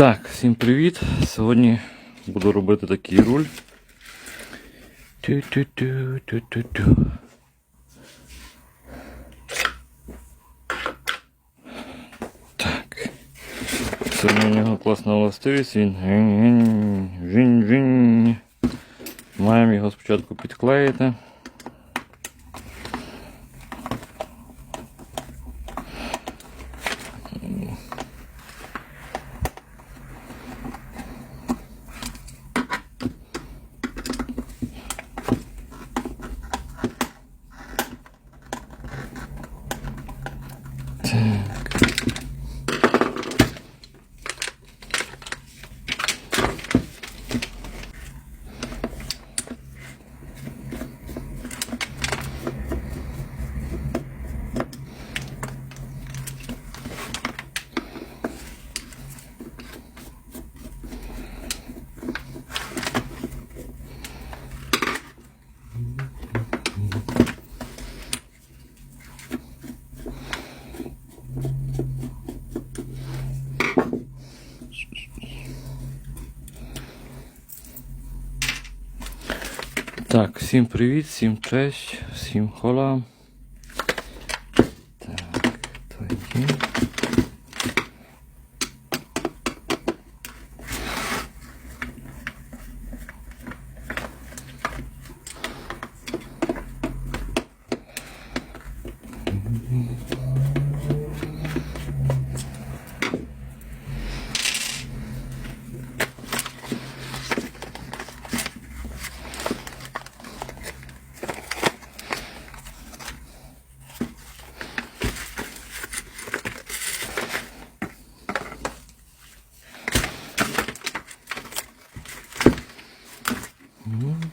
Так, всім привіт. Сьогодні буду робити такий руль. Ту-ту-ту-ту-ту-ту. Так. Сьогодні у нього класна властивість. Він. Маємо його спочатку підклеїти. Так, всім привіт, всім честь, всім хола.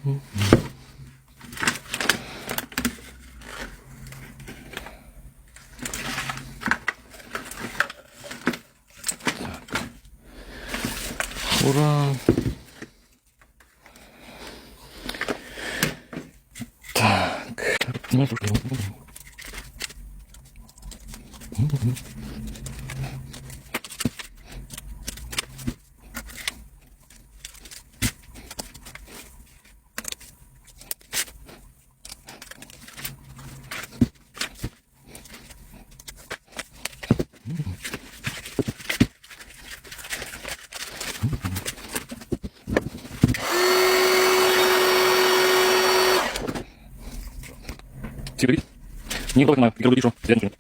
하고 호랑 자, 그, Ні, добре, немає. Тільки робити, що? Я нічого.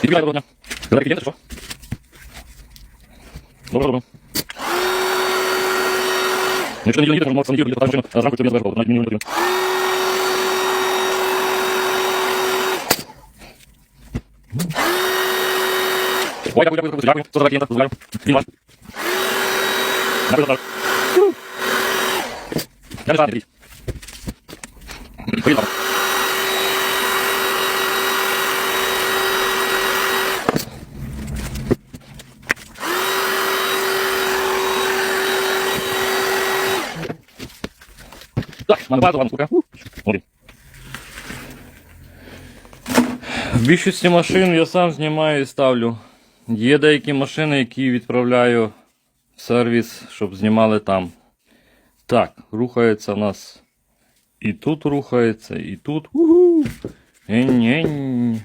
Підбігай, доброго дня. Далекі клієнти, що? Добре, добре. Якщо не їдете, можна неділю, поставити машину, а зранку тобі не зверху, навіть мені не потрібно. Ой, дякую, дякую, дякую. Що за клієнта? Дозволяю. Він ваш. Дякую, дякую. Я не знаю, Так, мене багато вам. Один. В більшості машин я сам знімаю і ставлю. Є деякі машини, які відправляю в сервіс, щоб знімали там. Так, рухається у нас і тут рухається, і тут. Уху. Ень-ень.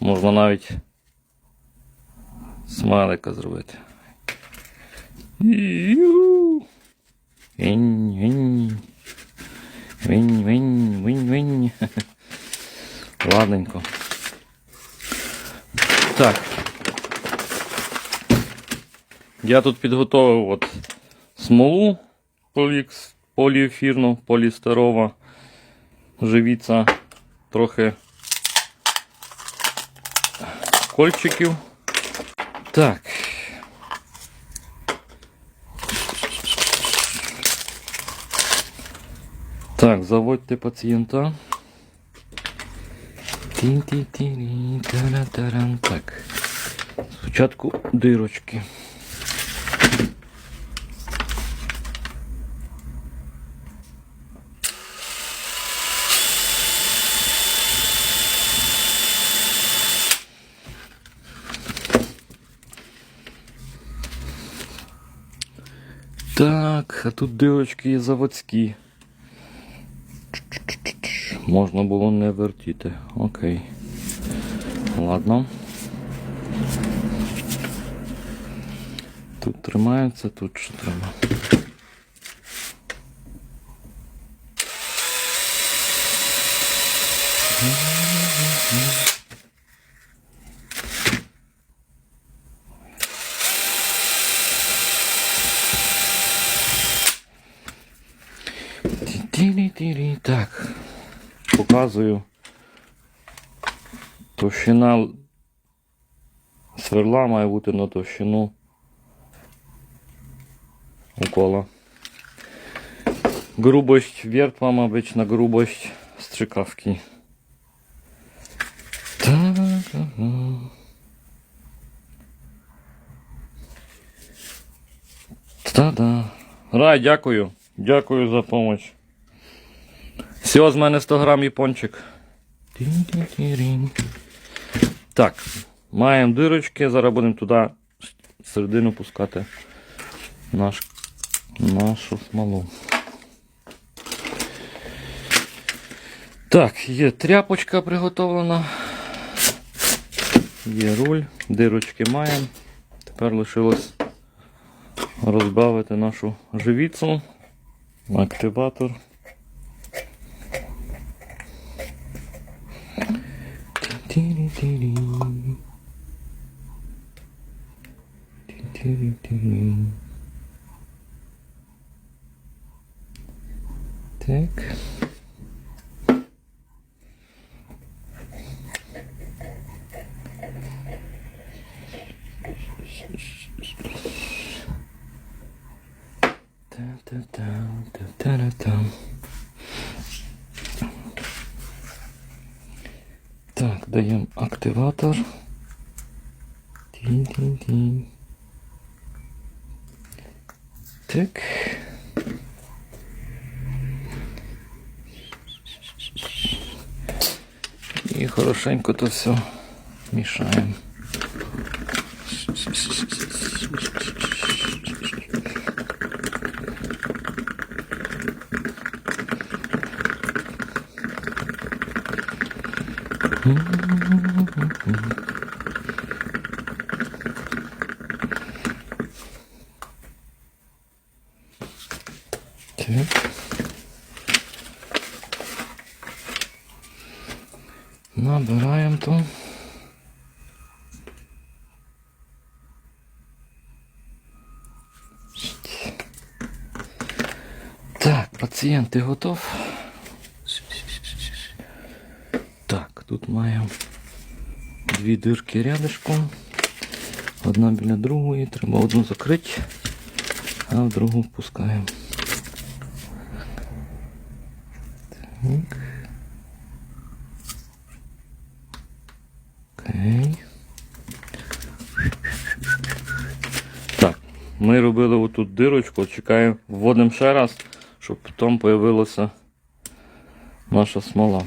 Можна навіть смайлика зробити. Ень-ень. Винь, винь, винь, винь. Ладненько. Так. Я тут підготовив от смолу полікс, поліефірну, полістирова. Живіться трохи кольчиків. Так. Так, заводьте пацієнта. Так. Спочатку дирочки. Так, а тут дирочки є заводські. Можна було не вертіти. Окей. Ладно. Тут тримається, тут що треба. Ті-ті-ті-ті. Так. Показую. Товщина сверла має бути на товщину укола. Грубость вертва, мабуть, на грубость стрикавки. Так. ага. Та-да. Рай, дякую. Дякую за допомогу. Всього з мене 100 грам і Так, маємо дирочки, зараз будемо туди середину пускати наш, нашу смолу. Так, є тряпочка приготовлена. Є руль, дирочки маємо. Тепер лишилось розбавити нашу живіцу, активатор. Так. Та-та-там, та-та-та-там. Даємо активатор. Тінь-тінь-тінь. Так. І хорошенько то все мішаємо. Так. Набираємо то. Так, пацієнт, ти готов? Так, тут маємо дві дирки рядышком. Одна біля другої, треба одну закрити, а в другу впускаємо. Так. Окей. Так, ми робили отут дирочку, чекаємо, вводимо ще раз, щоб потім з'явилася наша смола.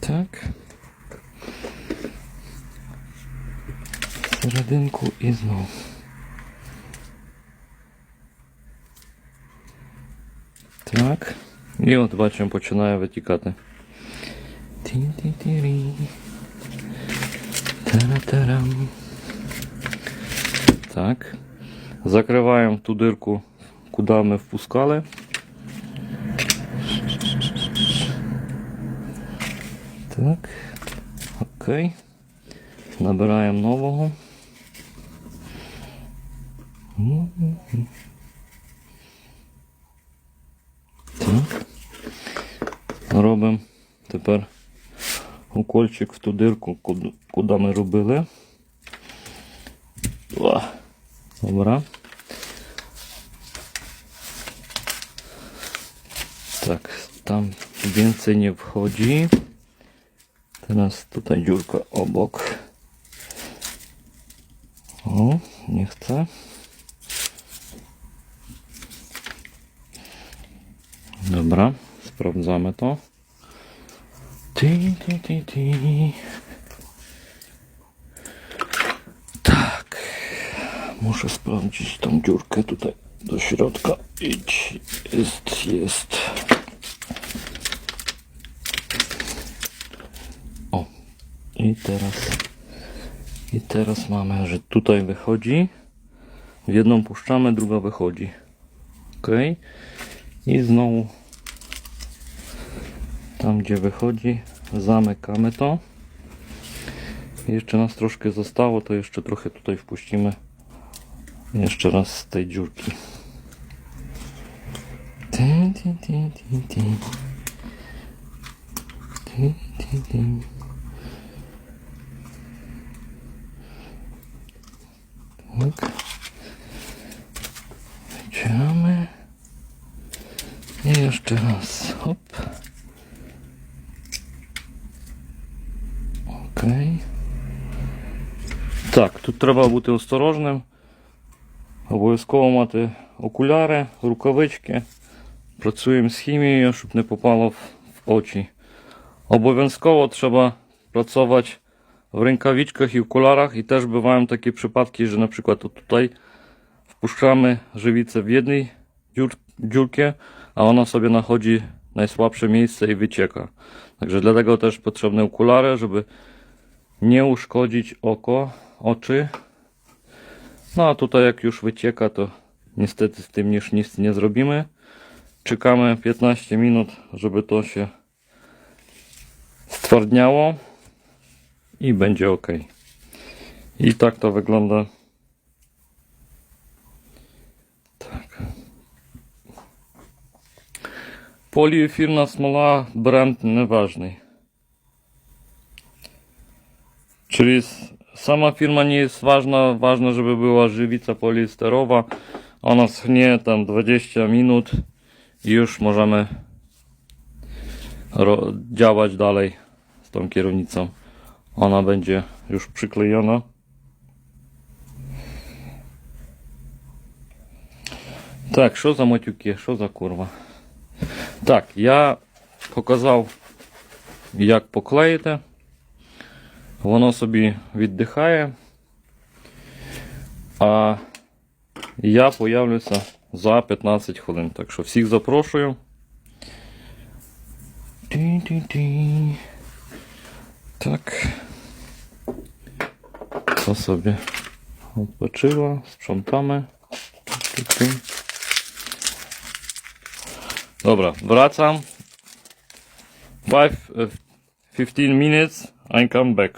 Так. Серединку і знову. Так. І от бачимо, починає витікати. Тара-тарам. Так. Закриваємо ту дирку, куди ми впускали. Так. Окей. Набираємо нового. Так. Робимо тепер укольчик в ту дирку, куди, ми робили. О, добре. Так, там więcej nie wchodzi. Teraz tutaj dziurka obok. O, nie chcę. Dobra, sprawdzamy to. Ty, ty, ty, ty. Tak. Muszę sprawdzić tą dziurkę tutaj do środka. Idź. Jest, jest. O. I teraz. I teraz mamy, że tutaj wychodzi. W jedną puszczamy, druga wychodzi. Ok. I znowu tam gdzie wychodzi zamykamy to. Jeszcze nas troszkę zostało, to jeszcze trochę tutaj wpuścimy jeszcze raz z tej dziurki. Tak. Wyciągamy. I jeszcze raz. Hop. Так, тут треба бути осторожним. Обов'язково мати окуляри, рукавички. Працюємо з хімією, щоб не попало в в очі. Обов'язково trzeba pracować w rękawiczkach i okularach i też bywają takie przypadki, że na przykład o tutaj wpuszczamy żywicę w jednej dziur, dziurkę, a ona sobie nachodzi najsłabsze miejsce i wycieka. Także dlatego też potrzebne okulary, żeby nie uszkodzić oko, oczy. No a tutaj jak już wycieka, to niestety z tym już nic nie zrobimy. Czekamy 15 minut, żeby to się stwardniało i będzie ok. I tak to wygląda. Tak. Поліефірна смола бренд неважний. Czyli s- sama firma nie jest ważna, ważne, żeby była żywica poliesterowa. Ona schnie tam 20 minut i już możemy ro- działać dalej z tą kierownicą. Ona będzie już przyklejona. Так, що за матюки, що за курва? Так, я показав, як поклеїти. Воно собі віддихає. А я появлюся за 15 хвилин. Так що всіх запрошую. Так. To sobie odpoczywa, sprzątamy. Ті-ті. Dobra, wracam. 5, 15 minutes, I come back.